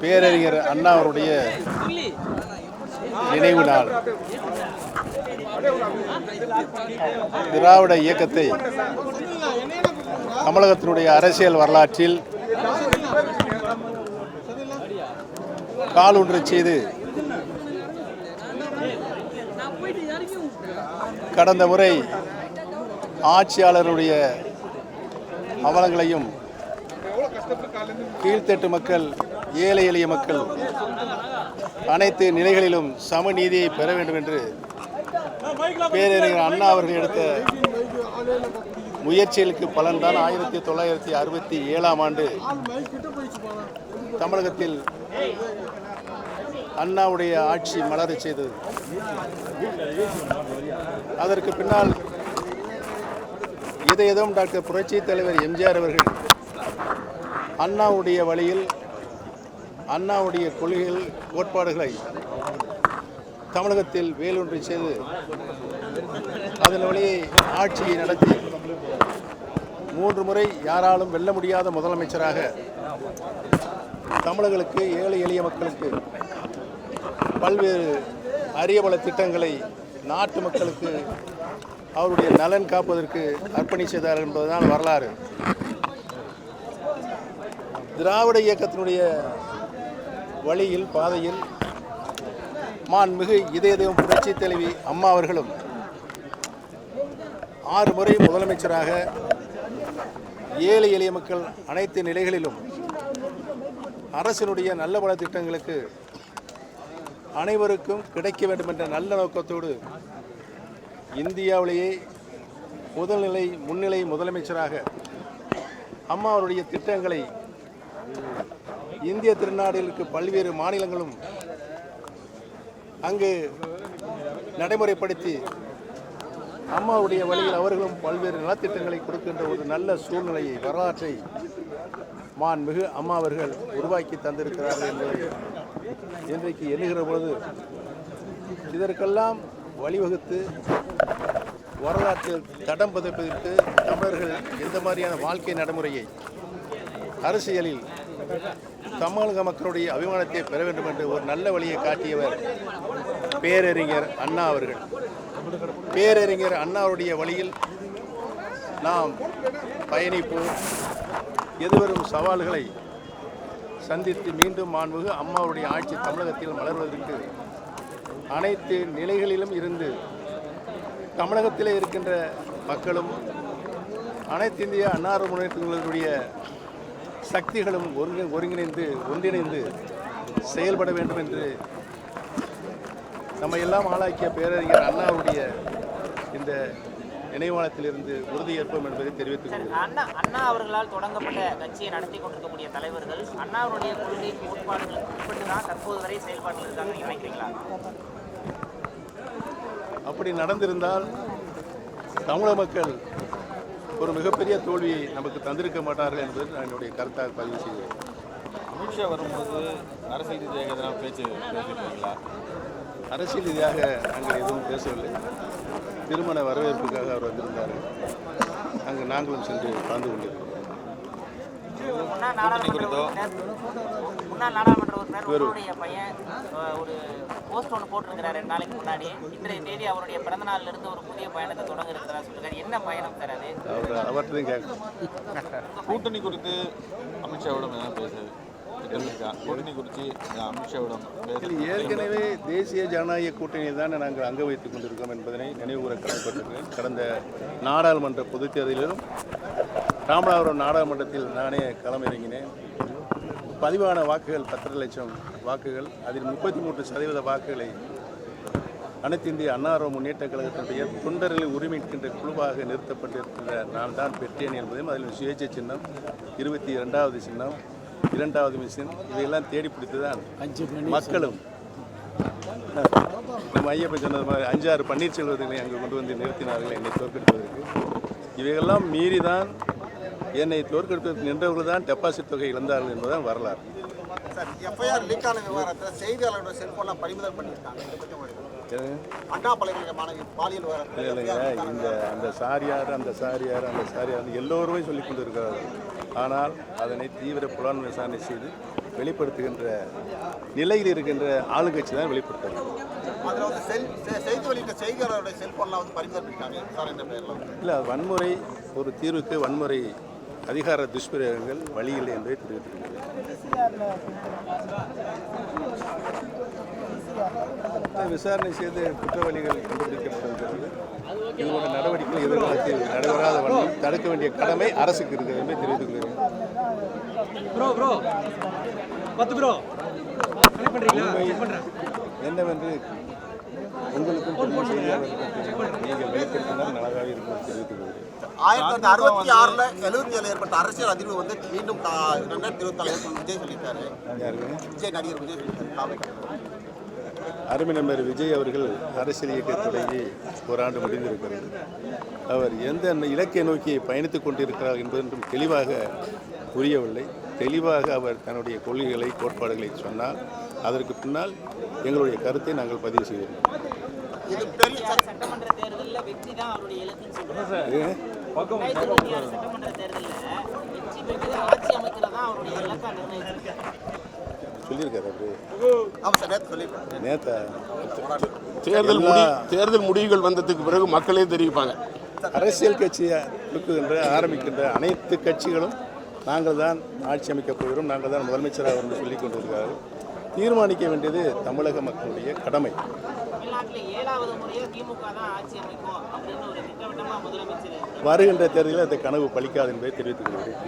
பேரறிஞர் அண்ணா அவருடைய நினைவு நாள். திராவிட இயக்கத்தை தமிழகத்தினுடைய அரசியல் வரலாற்றில் காலூன்றச் செய்து கடந்த முறை ஆட்சியாளருடைய அவலங்களையும் கீழ்த்தட்டு மக்கள் ஏழை எளிய மக்கள் அனைத்து நிலைகளிலும் சமநீதியை பெற வேண்டும் என்று பேரறிஞர் அண்ணா அவர்கள் எடுத்த முயற்சிகளுக்கு பலன்தான் ஆயிரத்தி தொள்ளாயிரத்தி அறுபத்தி ஏழாம் ஆண்டு தமிழகத்தில் அண்ணாவுடைய ஆட்சி மலரை செய்தது. அதற்கு பின்னால் இதயதம் டாக்டர் புரட்சி தலைவர் எம்ஜிஆர் அவர்கள் அண்ணாவுடைய வழியில் அண்ணாவுடைய கொள்கைகள் கோட்பாடுகளை தமிழகத்தில் வேலூன்றி செய்து அதன் வழியே ஆட்சியை நடத்தி மூன்று முறை யாராலும் வெல்ல முடியாத முதலமைச்சராக தமிழர்களுக்கு ஏழை எளிய மக்களுக்கு பல்வேறு அரிய பல திட்டங்களை நாட்டு மக்களுக்கு அவருடைய நலன் காப்பதற்கு அர்ப்பணி செய்தார் என்பதுதான் வரலாறு. திராவிட இயக்கத்தினுடைய வழியில் பாதையில். மான்மிகு இதய தெய்வம் புரட்சி தலைவி அம்மா அவர்களும் ஆறு முறை முதலமைச்சராக ஏழை எளிய மக்கள் அனைத்து நிலைகளிலும் அரசினுடைய நல்ல பல திட்டங்களுக்கு அனைவருக்கும் கிடைக்க வேண்டும் என்ற நல்ல நோக்கத்தோடு இந்தியாவிலேயே முதல்நிலை முன்னிலை முதலமைச்சராக அம்மா அவருடைய திட்டங்களை இந்திய திருநாடுகளுக்கு பல்வேறு மாநிலங்களும் அங்கு நடைமுறைப்படுத்தி அம்மாவுடைய வழியில் அவர்களும் பல்வேறு நலத்திட்டங்களை கொடுக்கின்ற ஒரு நல்ல சூழ்நிலையை வரலாற்றை மாண்புமிகு அம்மா அவர்கள் உருவாக்கி தந்திருக்கிறார்கள் என்பதை இன்றைக்கு எண்ணுகிற பொழுது இதற்கெல்லாம் வழிவகுத்து வரலாற்றில் தடம் பதிப்பதற்கு தமிழர்கள் எந்த மாதிரியான வாழ்க்கை நடைமுறையை அரசியலில் தமிழக மக்களுடைய அபிமானத்தை பெற வேண்டும் என்று ஒரு நல்ல வழியை காட்டியவர் பேரறிஞர் அண்ணா அவர்கள். பேரறிஞர் அண்ணாவுடைய வழியில் நாம் பயணிப்போம். எதிர்வரும் சவால்களை சந்தித்து மீண்டும் மாண்புகு அம்மாவுடைய ஆட்சி தமிழகத்தில் மலர்வதற்கு அனைத்து நிலைகளிலும் இருந்து தமிழகத்திலே இருக்கின்ற மக்களும் அனைத்து இந்திய அன்னார முன்னேற்றங்களுடைய சக்திகளும் ஒருங்கி ஒருங்கிணைந்து ஒன்றிணைந்து செயல்பட வேண்டும் என்று நம்ம எல்லாம் ஆளாக்கிய பேரறிஞர் அண்ணாவுடைய இந்த நினைவாளத்திலிருந்து உறுதியேற்போம் என்பதை தெரிவித்துக் கொள்கிறேன். அண்ணா அண்ணா அவர்களால் தொடங்கப்பட்ட கட்சியை நடத்தி கொண்டிருக்கக்கூடிய தலைவர்கள் அண்ணாவுடைய கொள்கை கோட்பாடுகளுக்கு உட்பட்டு தான் தற்போது வரை செயல்பாட்டில் இருக்காங்க நினைக்கிறீங்களா? அப்படி நடந்திருந்தால் தமிழக மக்கள் ஒரு மிகப்பெரிய தோல்வியை நமக்கு தந்திருக்க மாட்டார்கள் என்பது நான் என்னுடைய கருத்தாக பதிவு செய்கிறேன். அமித்ஷா வரும்போது அரசியல் ரீதியாக எதனா பேச்சு பேசியிருக்கீங்களா? அரசியல் ரீதியாக நாங்கள் எதுவும் பேசவில்லை. திருமண வரவேற்புக்காக அவர் வந்திருந்தார். அங்கு நாங்களும் சென்று கலந்து கொண்டிருக்கிறோம். முன்னாள் நாடாளுமன்ற உறுப்பினர். முன்னாள் நாடாளுமன்ற உறுப்பினர் உங்களுடைய பையன் ஒரு போஸ்ட் ஒன்று போட்டிருக்கிறார் ரெண்டு நாளைக்கு முன்னாடி. இன்றைய தேதி அவருடைய பிறந்த நாள்ல இருந்து ஒரு புதிய பயணத்தை தொடங்க இருக்கிறதா சொல்லிருக்காரு என்ன பயணம் சார் அது? கேட்கணும் கூட்டணி குறித்து அமித்ஷாவிடம் என்ன பேசு? தெரிஞ்சுக்கா. கூட்டணி குறித்து அமித்ஷாவிடம் ஏற்கனவே தேசிய ஜனநாயக கூட்டணியை தான் நாங்கள் அங்க வைத்துக் கொண்டிருக்கோம் என்பதனை நினைவுகூர கடமைப்பட்டிருக்கிறேன். கடந்த நாடாளுமன்ற பொதுத் தேர்தலிலும் ராமநாதபுரம் நாடாளுமன்றத்தில் நானே களமிறங்கினேன். பதிவான வாக்குகள் பத்தரை லட்சம் வாக்குகள். அதில் முப்பத்தி மூன்று சதவீத வாக்குகளை அனைத்து இந்திய அன்னார முன்னேற்ற கழகத்தினுடைய தொண்டர்களின் உரிமைக்கின்ற குழுவாக நிறுத்தப்பட்டிருக்கின்ற நான் தான் பெற்றேன் என்பதையும் அதில் சுயேட்சை சின்னம் இருபத்தி இரண்டாவது சின்னம் இரண்டாவது மிஷின் இதையெல்லாம் தேடி பிடித்து தான் மக்களும் நம்ம ஐயப்பன் சொன்னது மாதிரி அஞ்சாறு பன்னீர்செல்வர்களை அங்கு கொண்டு வந்து நிறுத்தினார்கள் என்னை தோற்கடிப்பதற்கு இவைகளெல்லாம் மீறி தான் என்னை தோற்கடிப்பதற்கு நின்றவர்கள் தான் டெபாசிட் தொகை இழந்தார்கள் என்பதுதான் வரலாறு. எஃப்ஐஆர் லீக் ஆன விவகாரத்தில் செய்தியாளரோட செல்போன்லாம் பறிமுதல் பண்ணியிருக்காங்க? அண்ணா பல்கலைக்கழக மாணவி பாலியல் விவகாரத்தில் இந்த அந்த சாரியார் அந்த சாரியார் அந்த சாரியார் எல்லோருமே சொல்லிக் கொண்டு இருக்கிறார்கள் ஆனால் அதனை தீவிர புலன் விசாரணை செய்து வெளிப்படுத்துகின்ற நிலையில் இருக்கின்ற ஆளுங்கட்சி தான் வெளிப்படுத்த வேண்டும் பேரில்? இல்லை வன்முறை ஒரு தீர்வுக்கு வன்முறை அதிகார துஷ்பிரயோகங்கள் வழி இல்லை என்பதை தெரிவித்துள்ளது விசாரணை செய்து குற்றவாளிகள் கண்டுபிடிக்கப்பட்டிருக்கிறது. இதோட நடவடிக்கைகள் எதிர்காலத்தில் நடைபெறாத வண்ணம் தடுக்க வேண்டிய கடமை அரசுக்கு இருக்கிறது என்பதை தெரிவித்துக் கொள்கிறேன் என்னவென்று உங்களுக்கும் நீங்கள் நல்லாக இருக்கும் என்று தெரிவித்துக் கொள்கிறேன். ஆயிரத்தி தொள்ளாயிரத்தி அறுபத்தி ஆறில் எழுபத்தி ஏழு ஏற்பட்ட அரசியல் அதிர்வு வந்து மீண்டும் ரெண்டாயிரத்தி இருபத்தி நாலு விஜய் சொல்லியிருக்காரு விஜய் நடிகர் விஜய் சொல்லியிருக்காரு. அருமை நண்பர் விஜய் அவர்கள் அரசியல் இயக்க தொடங்கி ஓராண்டு முடிந்திருக்கிறது. அவர் எந்த இலக்கை நோக்கி பயணித்துக் கொண்டிருக்கிறார் என்பதென்றும் தெளிவாக புரியவில்லை. தெளிவாக அவர் தன்னுடைய கொள்கைகளை கோட்பாடுகளை சொன்னால் அதற்கு பின்னால் எங்களுடைய கருத்தை நாங்கள் பதிவு ஆறு சட்டமன்ற தேர்தலில் வெற்றி தான் அவருடைய இலக்குன்னு தேர்தல் முடி தேர்தல் முடிவுகள் வந்ததுக்கு பிறகு மக்களே தெரிவிப்பாங்க. அரசியல் கட்சியை துக்குகின்ற ஆரம்பிக்கின்ற அனைத்து கட்சிகளும் நாங்கள் தான் ஆட்சி அமைக்கப் போகிறோம் நாங்கள் தான் முதலமைச்சராக என்று சொல்லிக் கொண்டிருக்கிறார்கள். தீர்மானிக்க வேண்டியது தமிழக மக்களுடைய கடமை. வருகின்ற தேர்தலில் அந்த கனவு பலிக்காது என்பதை தெரிவித்துக் கொள்கிறேன்.